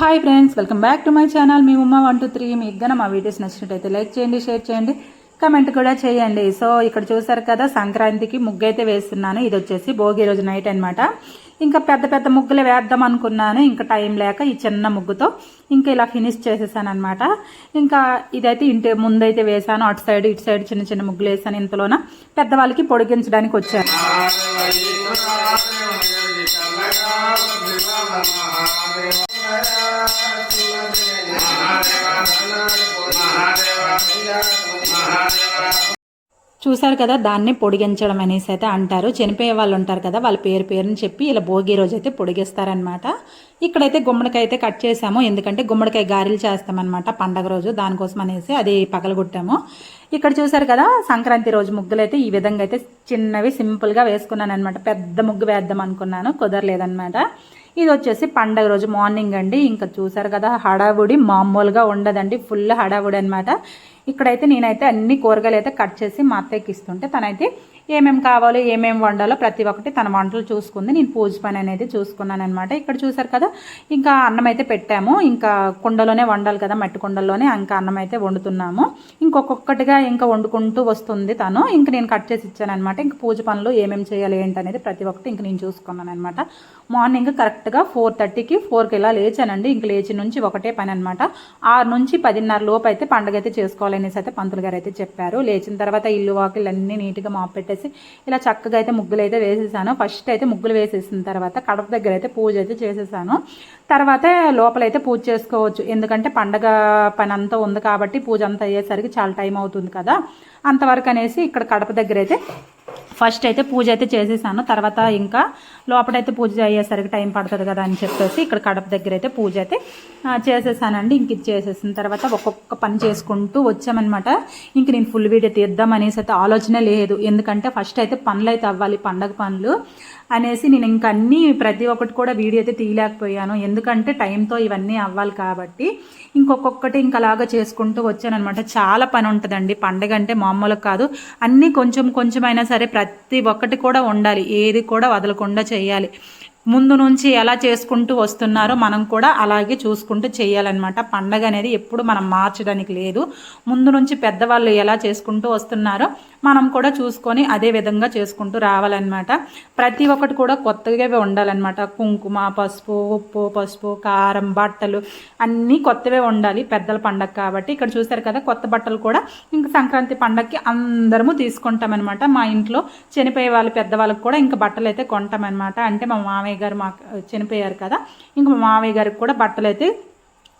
Hi friends welcome back to my channel మీ ఉమ్మ one two three మీకు గన మా వీడియోస్ నచ్చినట్టయితే లైక్ చేయండి షేర్ చేయండి కమెంట్ కూడా చేయండి. సో ఇక్కడ చూసారు కదా సంక్రాంతికి ముగ్గు అయితే వేస్తున్నాను. ఇది వచ్చేసి భోగి రోజు నైట్ అనమాట ఇంకా పెద్ద పెద్ద ముగ్గులు వేద్దాం అనుకున్నాను. ఇంకా టైం లేక ఈ చిన్న ముగ్గుతో ఇంకా ఇలా ఫినిష్ చేసేసాను అనమాట ఇంకా ఇదైతే ఇంటి ముందైతే వేసాను. అటు సైడ్ ఇటు సైడ్ చిన్న చిన్న ముగ్గులు వేసాను. ఇంతలోన పెద్దవాళ్ళకి పొడిగించడానికి వచ్చాను. చూసారు కదా దాన్ని పొడిగించడం అనేసి అయితే అంటారు. చనిపోయే వాళ్ళు ఉంటారు కదా వాళ్ళ పేరు పేరుని చెప్పి ఇలా భోగి రోజు అయితే పొడిగిస్తారనమాట ఇక్కడైతే గుమ్మడికాయ అయితే కట్ చేసాము ఎందుకంటే గుమ్మడికాయ గారెలు చేస్తామన్నమాట పండగ రోజు. దానికోసం అనేసి అది పగలగొట్టాము. ఇక్కడ చూసారు కదా సంక్రాంతి రోజు ముగ్గులు అయితే ఈ విధంగా అయితే చిన్నవి సింపుల్గా వేసుకున్నాను అనమాట పెద్ద ముగ్గు వేద్దాం అనుకున్నాను. కుదరలేదనమాట ఇది వచ్చేసి పండగ రోజు మార్నింగ్ అండి. ఇంకా చూసారు కదా హడావుడి మామూలుగా ఉండదండి. ఫుల్ హడావుడి అనమాట ఇక్కడైతే నేనైతే అన్ని కూరగాయలు అయితే కట్ చేసి మా అత్తయ్యకి ఇస్తుంటే తనైతే ఏమేమి కావాలో ఏమేమి వండాలో ప్రతి ఒక్కటి తన వంటలు చూసుకుంది. నేను పూజ పని అనేది చూసుకున్నాను అనమాట ఇక్కడ చూసారు కదా ఇంకా అన్నం అయితే పెట్టాము. ఇంకా కుండలోనే వండాలి కదా మట్టి కుండల్లోనే ఇంకా అన్నం అయితే వండుతున్నాము. ఇంకొకటిగా ఇంకా వండుకుంటూ వస్తుంది తను. ఇంక నేను కట్ చేసి ఇచ్చాను అనమాట ఇంక పూజ పనులు ఏమేమి చేయాలి ఏంటనేది ప్రతి ఒక్కటి ఇంక నేను చూసుకున్నాను అనమాట మార్నింగ్ కరెక్ట్గా ఫోర్ థర్టీకి ఫోర్కి ఇలా లేచానండి. ఇంక లేచి నుంచి ఒకటే పని అనమాట ఆరు నుంచి పదిన్నర లోపు అయితే పండుగ అయితే చేసుకోవాలనేసి అయితే పంతులు గారు అయితే చెప్పారు. లేచిన తర్వాత ఇల్లు వాకిళ్ళు అన్నీ నీట్గా మాపు పెట్టేసి ఇలా చక్కగా అయితే ముగ్గులు అయితే వేసేసాను. ఫస్ట్ అయితే ముగ్గులు వేసేసిన తర్వాత కడప దగ్గర అయితే పూజ అయితే చేసేసాను. తర్వాత లోపలైతే పూజ చేసుకోవచ్చు. ఎందుకంటే పండగ పని అంతా ఉంది కాబట్టి పూజ అంతా అయ్యేసరికి చాలా టైం అవుతుంది కదా. అంతవరకు అనేసి ఇక్కడ కడప దగ్గర అయితే ఫస్ట్ అయితే పూజ అయితే చేసేసాను. తర్వాత ఇంకా లోపలైతే పూజ అయ్యేసరికి టైం పడుతుంది కదా అని చెప్పేసి ఇక్కడ కడప దగ్గర అయితే పూజ అయితే చేసేసానండి. ఇంక ఇది చేసేసిన తర్వాత ఒక్కొక్క పని చేసుకుంటూ వచ్చామన్నమాట. ఇంక నేను ఫుల్ వీడియో తీద్దాం అనేసి అయితే ఆలోచన లేదు. ఎందుకంటే ఫస్ట్ అయితే పనులు అయితే అవ్వాలి పండగ పనులు అనేసి నేను ఇంక అన్నీ ప్రతి ఒక్కటి కూడా వీడియో అయితే తీయలేకపోయాను. ఎందుకంటే టైంతో ఇవన్నీ అవ్వాలి కాబట్టి ఇంకొక్కొక్కటి ఇంకా చేసుకుంటూ వచ్చానమాట చాలా పని ఉంటుందండి. పండగ అంటే మామూలుగా కాదు. అన్నీ కొంచెం కొంచెం అయినా సరే ప్రతి ఒక్కటి కూడా ఉండాలి. ఏది కూడా వదలకుండా చేయాలి. ముందు నుంచి ఎలా చేసుకుంటూ వస్తున్నారో మనం కూడా అలాగే చూసుకుంటూ చేయాలన్నమాట. పండగ అనేది ఎప్పుడు మనం మార్చడానికి లేదు. ముందు నుంచి పెద్దవాళ్ళు ఎలా చేసుకుంటూ వస్తున్నారో మనం కూడా చూసుకొని అదే విధంగా చేసుకుంటూ రావాలన్నమాట. ప్రతి ఒక్కటి కూడా కొత్తగా ఉండాలన్నమాట. కుంకుమ పసుపు ఉప్పు పసుపు కారం బట్టలు అన్నీ కొత్తవే ఉండాలి పెద్దల పండగ కాబట్టి. ఇక్కడ చూశారు కదా కొత్త బట్టలు కూడా ఇంకా సంక్రాంతి పండగకి అందరము తీసుకుంటామన్నమాట. మా ఇంట్లో చనిపోయే వాళ్ళు పెద్దవాళ్ళకి కూడా ఇంకా బట్టలు అయితే కొంటామన్నమాట. అంటే మా మామయ్య గారు మాకు చనిపోయారు కదా ఇంకా మా మామయ్య గారికి కూడా బట్టలు అయితే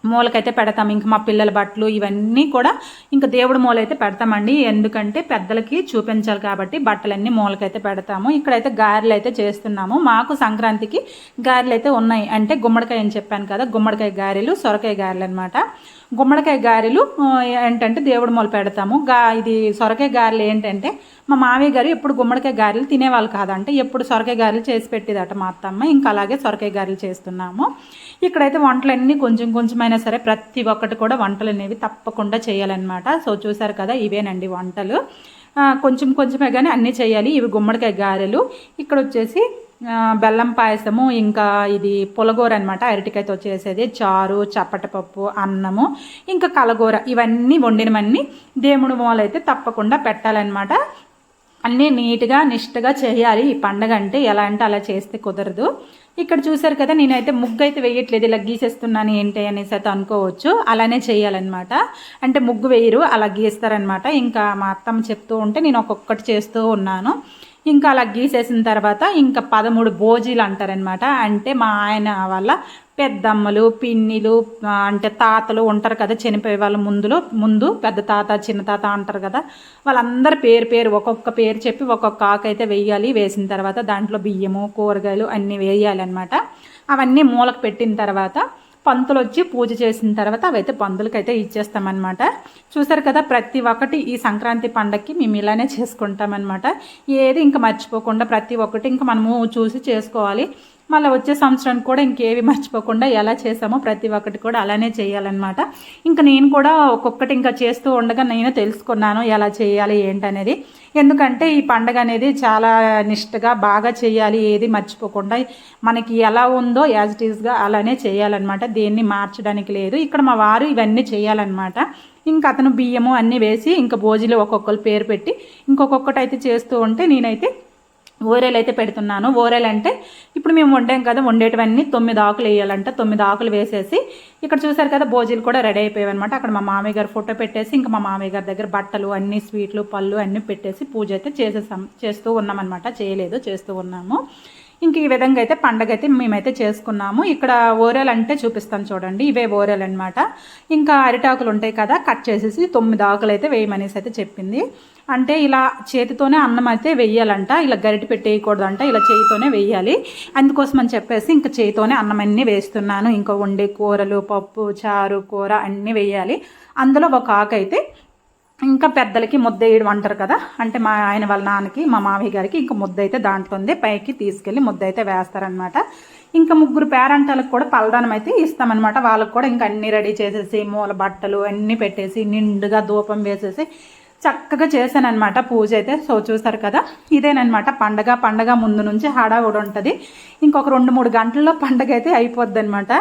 మూలకైతే పెడతాం. ఇంకా మా పిల్లల బట్టలు ఇవన్నీ కూడా ఇంకా దేవుడు మూలైతే పెడతామండి. ఎందుకంటే పెద్దలకి చూపించాలి కాబట్టి బట్టలన్నీ మూలకైతే పెడతాము. ఇక్కడైతే గారెలు అయితే చేస్తున్నాము. మాకు సంక్రాంతికి గారెలు అయితే ఉన్నాయి. అంటే గుమ్మడికాయ అని చెప్పాను కదా గుమ్మడికాయ గారెలు సొరకాయ గారెలు అనమాట గుమ్మడికాయ గారెలు ఏంటంటే దేవుడు మొదలు పెడతాము. గా ఇది సొరకాయ గారెలు ఏంటంటే మా మావయ్య గారు ఎప్పుడు గుమ్మడికాయ గారెలు తినేవాళ్ళు కాదంటే. ఎప్పుడు సొరకాయ గారెలు చేసి పెట్టేదట మా అత్తమ్మ. ఇంకా అలాగే సొరకాయ గారెలు చేస్తున్నాము. ఇక్కడైతే వంటలన్నీ కొంచెం కొంచెమైనా సరే ప్రతి ఒక్కటి కూడా వంటలు అనేవి తప్పకుండా చేయాలన్నమాట. సో చూసారు కదా ఇవేనండి వంటలు. కొంచెం కొంచెమే కానీ అన్నీ చేయాలి. ఇవి గుమ్మడికాయ గారెలు. ఇక్కడ వచ్చేసి బెల్లం పాయసము ఇంకా ఇది పులగూర అనమాట అరటికాయతో చేసేది చారు చప్పటపప్పు అన్నము ఇంకా కలగూర ఇవన్నీ వండినవన్నీ దేవుడి మూలైతే తప్పకుండా పెట్టాలన్నమాట. అన్నీ నీట్గా నిష్టగా చేయాలి ఈ పండగ అంటే ఎలా అంటే అలా చేస్తే కుదరదు. ఇక్కడ చూసారు కదా నేనైతే ముగ్గు అయితే వేయట్లేదు ఇలా గీసేస్తున్నాను ఏంటి అనేసి అయితే అనుకోవచ్చు. అలానే చేయాలన్నమాట. అంటే ముగ్గు వేయరు అలా గీస్తారనమాట ఇంకా మా అత్తమ్మ చెప్తూ ఉంటే నేను ఒక్కొక్కటి చేస్తూ ఉన్నాను. ఇంకా అలా గీసేసిన తర్వాత ఇంకా పదమూడు భోజీలు అంటారనమాట అంటే మా ఆయన వాళ్ళ పెద్దమ్మలు పిన్నిలు అంటే తాతలు ఉంటారు కదా చనిపోయే వాళ్ళ ముందులో ముందు పెద్ద తాత చిన్న తాత అంటారు కదా వాళ్ళందరి పేరు పేరు ఒక్కొక్క పేరు చెప్పి ఒక్కొక్క ఆకు అయితే వేయాలి. వేసిన తర్వాత దాంట్లో బియ్యము కూరగాయలు అన్నీ వేయాలి అనమాట అవన్నీ మూలకు పెట్టిన తర్వాత పంతులు వచ్చి పూజ చేసిన తర్వాత అవైతే పంతులకైతే ఇచ్చేస్తామన్నమాట. చూసారు కదా ప్రతి ఒక్కటి ఈ సంక్రాంతి పండగకి మేము ఇలానే చేసుకుంటామన్నమాట. ఏది ఇంకా మర్చిపోకుండా ప్రతి ఒక్కటి ఇంకా మనము చూసి చేసుకోవాలి. మళ్ళీ వచ్చే సంవత్సరానికి కూడా ఇంకేవి మర్చిపోకుండా ఎలా చేసామో ప్రతి ఒక్కటి కూడా అలానే చేయాలన్నమాట. ఇంకా నేను కూడా ఒక్కొక్కటి ఇంకా చేస్తూ ఉండగా నేను తెలుసుకున్నాను ఎలా చేయాలి ఏంటనేది. ఎందుకంటే ఈ పండగ అనేది చాలా నిష్టగా బాగా చేయాలి ఏది మర్చిపోకుండా మనకి ఎలా ఉందో యాజ్ ఇట్ ఈస్గా అలానే చేయాలన్నమాట. దేన్ని మార్చడానికి లేదు. ఇక్కడ మా వారు ఇవన్నీ చేయాలన్నమాట. ఇంకా అతను బియ్యము అన్నీ వేసి ఇంకా భోజీలు ఒక్కొక్కరు పేరు పెట్టి ఇంకొకటి అయితే చేస్తూ ఉంటే నేనైతే ఓరేలు అయితే పెడుతున్నాను. ఓరేలు అంటే ఇప్పుడు మేము వండాం కదా వండేటివన్నీ తొమ్మిది ఆకులు వేయాలంట. తొమ్మిది ఆకులు వేసేసి ఇక్కడ చూసారు కదా భోజీలు కూడా రెడీ అయిపోయాయి అనమాట అక్కడ మా మామయ్య గారు ఫోటో పెట్టేసి ఇంకా మా మామయ్య గారి దగ్గర బట్టలు అన్ని స్వీట్లు పళ్ళు అన్నీ పెట్టేసి పూజ అయితే చేసేసాం. చేస్తూ ఉన్నామన్నమాట. చేయలేదు చేస్తూ ఉన్నాము. ఇంక ఈ విధంగా అయితే పండగ అయితే మేమైతే చేసుకున్నాము. ఇక్కడ ఓరేలు అంటే చూపిస్తాను చూడండి. ఇవే ఓరేలు అనమాట ఇంకా అరిటాకులు ఉంటాయి కదా కట్ చేసేసి తొమ్మిది ఆకులు అయితే వేయమనేసి అయితే చెప్పింది. అంటే ఇలా చేతితోనే అన్నం అయితే వెయ్యాలంట ఇలా గరిట పెట్టేయకూడదంట ఇలా చేయితోనే వెయ్యాలి. అందుకోసం అని చెప్పేసి ఇంకా చేయితోనే అన్నం అన్నీ వేస్తున్నాను. ఇంకా వండే కూరలు పప్పు చారు కూర అన్నీ వేయాలి అందులో ఒక ఆకు అయితే ఇంకా పెద్దలకి ముద్ద వేయడం అంటారు కదా అంటే మా ఆయన వాళ్ళ నాన్నకి మా మామయ్య గారికి ఇంకా ముద్ద అయితే దాంట్లో ఉంది పైకి తీసుకెళ్ళి ముద్ద అయితే వేస్తారనమాట ఇంకా ముగ్గురు పేరంటాలకు కూడా పలదానం అయితే ఇస్తామన్నమాట. వాళ్ళకి కూడా ఇంకా అన్నీ రెడీ చేసేసి మూల బట్టలు అన్నీ పెట్టేసి నిండుగా ధూపం వేసేసి చక్కగా చేశానమాట పూజ అయితే సో చూసారు కదా? ఇదేనమాట పండగ. పండగ ముందు నుంచి హడావుడి ఉంటుంది. ఇంకొక రెండు మూడు గంటల్లో పండగ అయితే అయిపోద్ది అనమాట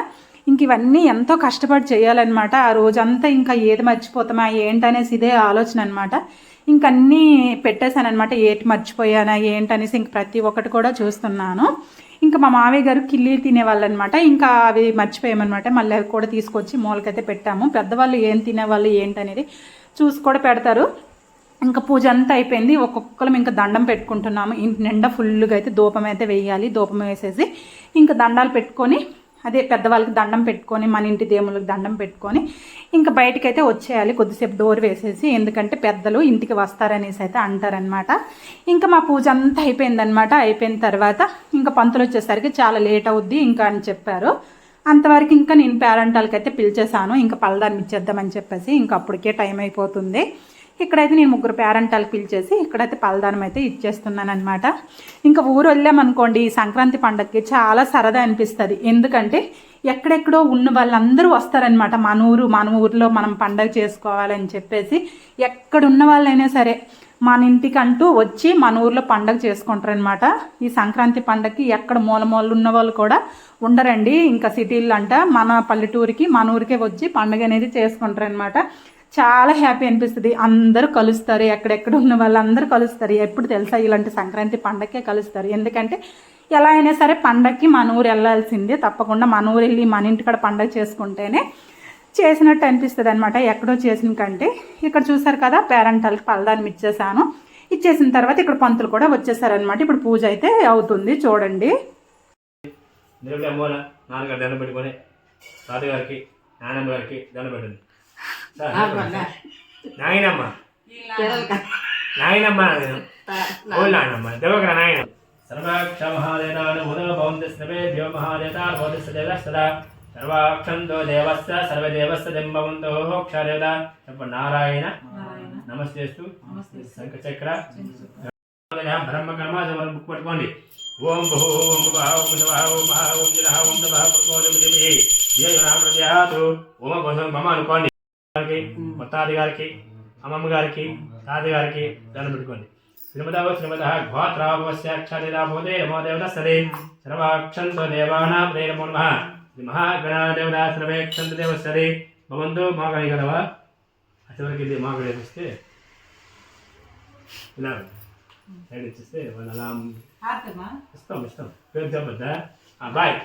ఇంక ఇవన్నీ ఎంతో కష్టపడి చేయాలన్నమాట. ఆ రోజంతా ఇంకా ఏది మర్చిపోతామా ఏంటనేసి ఇదే ఆలోచన అనమాట ఇంకన్నీ పెట్టేశానమాట ఏటి మర్చిపోయానా ఏంటనేసి ఇంక ప్రతి ఒక్కటి కూడా చూస్తున్నాను. ఇంకా మా మావయ్య గారు కిల్లీలు తినేవాళ్ళు అనమాట ఇంకా అవి మర్చిపోయామన్నమాట. మళ్ళీ అవి కూడా తీసుకొచ్చి మూలకైతే పెట్టాము. పెద్దవాళ్ళు ఏం తినేవాళ్ళు ఏంటనేది చూసి కూడా పెడతారు. ఇంకా పూజ అంతా అయిపోయింది. ఒక్కొక్కరం ఇంకా దండం పెట్టుకుంటున్నాము. ఇంటి నిండా ఫుల్గా అయితే దూపం అయితే వేయాలి. ధూపం వేసేసి ఇంకా దండాలు పెట్టుకొని అదే పెద్దవాళ్ళకి దండం పెట్టుకొని మన ఇంటి దేవుళ్ళకి దండం పెట్టుకొని ఇంకా బయటకైతే వచ్చేయాలి. కొద్దిసేపు డోర్ వేసేసి ఎందుకంటే పెద్దలు ఇంటికి వస్తారనేసి అయితే అంటారనమాట ఇంకా మా పూజ అంతా అయిపోయిందనమాట అయిపోయిన తర్వాత ఇంకా పంతులు వచ్చేసరికి చాలా లేట్ అవుద్ది ఇంకా అని చెప్పారు. అంతవరకు ఇంకా నేను పేరెంటాలకి అయితే పిలిచేశాను. ఇంకా పలదాన్ని ఇచ్చేద్దామని చెప్పేసి ఇంకా అప్పటికే టైం అయిపోతుంది. ఇక్కడైతే నేను ముగ్గురు పేరెంటాలు పిలిచేసి ఇక్కడైతే పలదానం అయితే ఇచ్చేస్తున్నాను అనమాట ఇంకా ఊరు వెళ్ళామనుకోండి ఈ సంక్రాంతి పండగకి చాలా సరదా అనిపిస్తుంది. ఎందుకంటే ఎక్కడెక్కడో ఉన్న వాళ్ళందరూ వస్తారనమాట మన ఊరు మన ఊరిలో మనం పండగ చేసుకోవాలని చెప్పేసి ఎక్కడున్న వాళ్ళైనా సరే మన ఇంటికంటూ వచ్చి మన ఊర్లో పండగ చేసుకుంటారనమాట ఈ సంక్రాంతి పండగకి ఎక్కడ మూల మూలలు ఉన్న వాళ్ళు కూడా ఉండరండి. ఇంకా సిటీలంట అంట మన పల్లెటూరికి మన ఊరికే వచ్చి పండగ అనేది చేసుకుంటారనమాట చాలా హ్యాపీ అనిపిస్తుంది. అందరూ కలుస్తారు. ఎక్కడెక్కడ ఉన్న వాళ్ళందరూ కలుస్తారు. ఎప్పుడు తెలుసా ఇలాంటి సంక్రాంతి పండగకే కలుస్తారు. ఎందుకంటే ఎలా అయినా సరే పండగకి మన ఊరు వెళ్ళాల్సిందే తప్పకుండా. మన ఊరు వెళ్ళి మన ఇంటికాడ పండగ చేసుకుంటేనే చేసినట్టు అనిపిస్తుంది అనమాట ఎక్కడో చేసిన కంటే. ఇక్కడ చూసారు కదా పేరెంటాలకి పలదాన్ని ఇచ్చేసాను. ఇచ్చేసిన తర్వాత ఇక్కడ పంతులు కూడా వచ్చేసారనమాట ఇప్పుడు పూజ అయితే అవుతుంది. చూడండి. నాన్నగారు దండం పెట్టుకొని తాతగారికి నాన్నమ్మ గారికి దండం పెట్టండి. నాయనమ్మ నాయనమ్మ ఓ నాయనమ్మ దేవకర నాయన సర్వాక్ష మహాదేవాన ఉదవ భవంతి స్నవే దేవ మహాదేవత భవతి దేవ సదా సర్వాక్షంతో దేవస్య సర్వదేవస్య దింభవంతో క్షాదేవత చెప్ప నారాయణ నమస్తేస్తు శంఖచక్ర బ్రహ్మ కర్మ బుక్ పట్టుకోండి ఓం భూ ఓం భువః ఓం శివః ఓం ఓం జలః ఓం మమ అనుకోండి గారికి ముత్తాది గారికి అమ్మమ్మ గారికి తాత గారికి దండం పెట్టుకోండి. శ్రీమదవ శ్రీమద ఘోత్రావస్యాక్షరిరాభూతే నమో దేవత సరే సర్వాక్షంతో దేవానాం దే నమో. శ్రీ మహాగణాదేవత సర్వేక్షంత దేవ సరే భవంతు మాగడి కదవా అచ్చవరకు ఇది మాగడి వస్తే ఇలా సైడ్ ఇచ్చేస్తే వాళ్ళు అలా ఇస్తాం ఇస్తాం. పేరు చెప్పద్దా? బాయ్.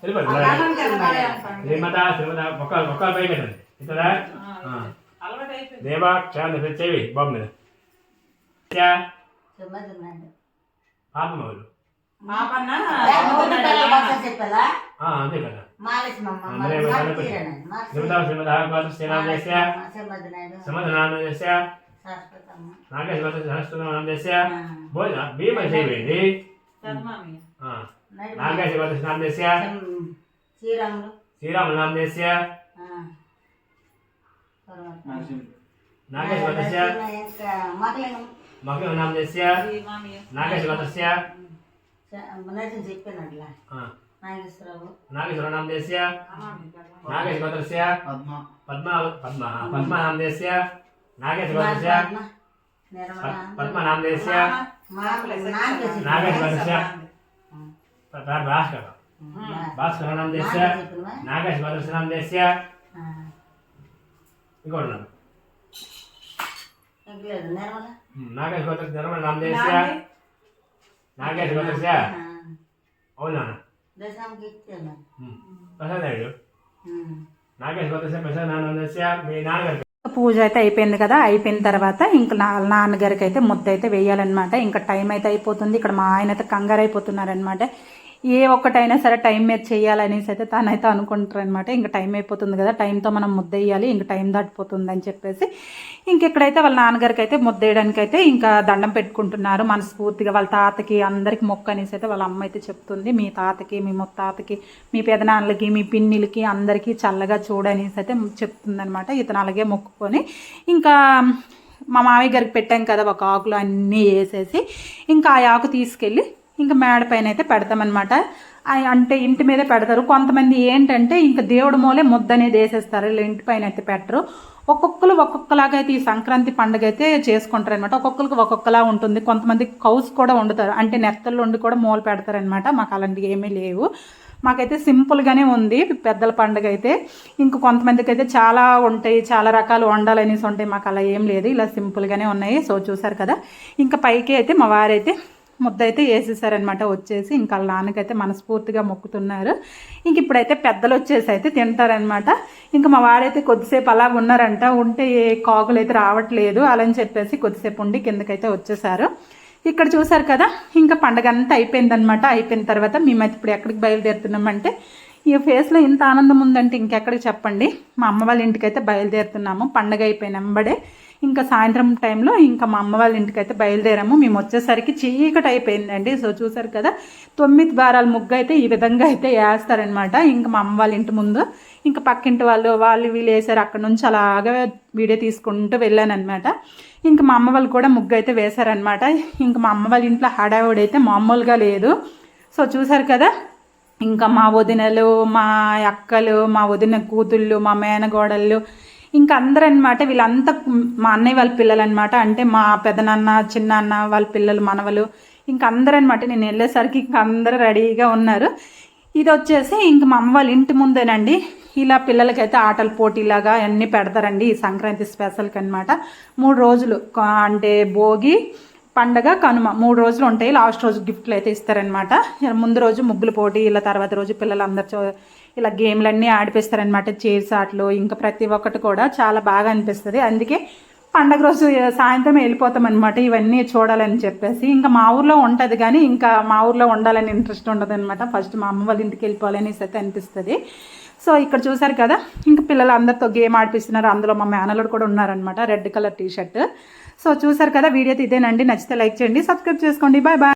శ్రీమత శ్రీమత ఒక్క ఒక్క పై పెట్టండి. ఇస్తారా దేవాక్షాన్ని తెచ్చేవి బాబు మీద. పాపం వాళ్ళు ఆ, అంతే కదా. శ్రీమత శ్రీమత గోత్ర శ్రీరామ చేస్య సమధనానం చేస్య నాగేశ్ గోత్ర సరస్వతం చేస్య భోజన భీమ చేయవేంది నాగేశ్ గోత్ర స్నానం చేస్య శ్రీరాములు. శ్రీరామ నామం చేస్య నాగేశ్ గోత్రస్య మాటలేను మగ నామం చేస్య నాగేశ్ గోత్రస్య నచ్చింది చెప్పాను అట్లా ఆ. నాగేశ్వరరావు. నాగేశ్వరనామదేశ్య నాగేశ్వరస్య పద్మ. ఇంకోటి నిర్మల అవునా? మీ పూజ అయితే అయిపోయింది కదా అయిపోయిన తర్వాత ఇంకా నా నాన్నగారికి అయితే ముద్ద అయితే వేయాలన్నమాట. ఇంకా టైం అయితే అయిపోతుంది ఇక్కడ మా ఆయన అయితే కంగారు అయిపోతున్నారనమాట ఏ ఒక్కటైనా సరే టైం మీద చేయాలనేసి అయితే తనైతే అనుకుంటారనమాట ఇంకా టైం అయిపోతుంది కదా టైంతో మనం ముద్ద వేయాలి ఇంకా టైం దాటిపోతుంది అని చెప్పేసి. ఇంకెక్కడైతే వాళ్ళ నాన్నగారికి అయితే ముద్ద వేయడానికి అయితే ఇంకా దండం పెట్టుకుంటున్నారు మనస్ఫూర్తిగా. వాళ్ళ తాతకి అందరికి మొక్క అనేసి అయితే వాళ్ళ అమ్మ అయితే చెప్తుంది. మీ తాతకి మీ ముత్తాతకి మీ పెదనాన్నలకి మీ పిన్నిలకి అందరికీ చల్లగా చూడనేసి అయితే చెప్తుందనమాట ఇతను అలాగే మొక్కుకొని ఇంకా మా మామయ్య గారికి పెట్టాం కదా ఒక ఆకులు అన్నీ వేసేసి. ఇంకా ఆ ఆకు తీసుకెళ్ళి ఇంకా మేడ పైన అయితే పెడతామన్నమాట అంటే ఇంటి మీద పెడతారు. కొంతమంది ఏంటంటే ఇంకా దేవుడి మూలే ముద్ద అనేది వేసేస్తారు. ఇలా ఇంటి పైన అయితే పెట్టరు. ఒక్కొక్కరు ఒక్కొక్కలాగా అయితే ఈ సంక్రాంతి పండుగ అయితే చేసుకుంటారు అనమాట ఒక్కొక్కరికి ఒక్కొక్కలా ఉంటుంది. కొంతమంది కౌస్ కూడా వండుతారు. అంటే నెత్తళ్ళు వండి కూడా మూల పెడతారనమాట మాకు అలాంటివి ఏమీ లేవు. మాకైతే సింపుల్గానే ఉంది పెద్దల పండుగ అయితే. ఇంక కొంతమందికి అయితే చాలా ఉంటాయి. చాలా రకాలు వండాలనేసి ఉంటాయి. మాకు అలా ఏం లేదు. ఇలా సింపుల్గానే ఉన్నాయి. సో చూసారు కదా. ఇంకా పైకి అయితే మా వారైతే ముద్ద అయితే వేసేసారనమాట వచ్చేసి ఇంకా వాళ్ళ నాన్నకైతే మనస్ఫూర్తిగా మొక్కుతున్నారు. ఇంక ఇప్పుడైతే పెద్దలు వచ్చేసి అయితే తింటారనమాట ఇంకా మా వాడైతే కొద్దిసేపు అలా ఉన్నారంట. ఉంటే ఏ కాకులు అయితే రావట్లేదు అలా అని చెప్పేసి కొద్దిసేపు ఉండి కిందకైతే వచ్చేసారు. ఇక్కడ చూసారు కదా ఇంకా పండగ అంతా అయిపోయిందనమాట అయిపోయిన తర్వాత మేమైతే ఇప్పుడు ఎక్కడికి బయలుదేరుతున్నామంటే ఈ ఫేస్లో ఇంత ఆనందం ఉందంటే ఇంకెక్కడికి చెప్పండి. మా అమ్మ వాళ్ళ ఇంటికి అయితే బయలుదేరుతున్నాము. పండగ అయిపోయిన వెంబడే ఇంకా సాయంత్రం టైంలో ఇంకా మా అమ్మ వాళ్ళ ఇంటికి అయితే బయలుదేరాము. మేము వచ్చేసరికి చీకటి అయిపోయిందండి. సో చూసారు కదా తొమ్మిది వారాల ముగ్గు అయితే ఈ విధంగా అయితే వేస్తారనమాట ఇంకా మా అమ్మ వాళ్ళ ఇంటి ముందు ఇంకా పక్కింటి వాళ్ళు వాళ్ళు వీళ్ళు వేసారు అక్కడ నుంచి అలాగా వీడియో తీసుకుంటూ వెళ్ళానమాట ఇంకా మా అమ్మ వాళ్ళు కూడా ముగ్గు అయితే వేశారనమాట ఇంకా మా అమ్మ వాళ్ళ ఇంట్లో హడావుడి అయితే మామూలుగా లేదు. సో చూసారు కదా ఇంకా మా వదినలు మా అక్కలు మా వదిన కూతుళ్ళు మా మేనగోడళ్ళు ఇంకా అందరూ అనమాట వీళ్ళంతా మా అన్నయ్య వాళ్ళ పిల్లలు అనమాట అంటే మా పెదనాన్న చిన్నాన్న వాళ్ళ పిల్లలు మనవలు ఇంకా అందరూ అనమాట నేను వెళ్ళేసరికి ఇంకా అందరూ రెడీగా ఉన్నారు. ఇది వచ్చేసి ఇంక మా అమ్మ వాళ్ళ ఇంటి ముందేనండి. ఇలా పిల్లలకైతే ఆటల పోటీలాగా అన్నీ పెడతారండి ఈ సంక్రాంతి స్పెషల్కి అనమాట మూడు రోజులు అంటే భోగి పండగ కనుమ మూడు రోజులు ఉంటాయి. లాస్ట్ రోజు గిఫ్ట్లు అయితే ఇస్తారనమాట ముందు రోజు ముగ్గుల పోటీ ఇలా తర్వాత రోజు పిల్లలందరూ ఇలా గేమ్లన్నీ ఆడిపిస్తారనమాట చైర్స్ ఆటలు ఇంకా ప్రతి ఒక్కటి కూడా చాలా బాగా అనిపిస్తుంది. అందుకే పండగ రోజు సాయంత్రం వెళ్ళిపోతాం అనమాట ఇవన్నీ చూడాలని చెప్పేసి. ఇంకా మా ఊర్లో ఉంటుంది కానీ ఇంకా మా ఊర్లో ఉండాలని ఇంట్రెస్ట్ ఉండదు అనమాట ఫస్ట్ మా అమ్మ వాళ్ళ ఇంటికి వెళ్ళిపోవాలనేసి అయితే అనిపిస్తుంది. సో ఇక్కడ చూసారు కదా ఇంకా పిల్లలు అందరితో గేమ్ ఆడిపిస్తున్నారు. అందులో మా మేనలుడు కూడా ఉన్నారనమాట red colour T shirt so చూసారు కదా వీడియో అయితే ఇదేనండి. నచ్చితే లైక్ చేయండి సబ్స్క్రైబ్ చేసుకోండి. Bye bye.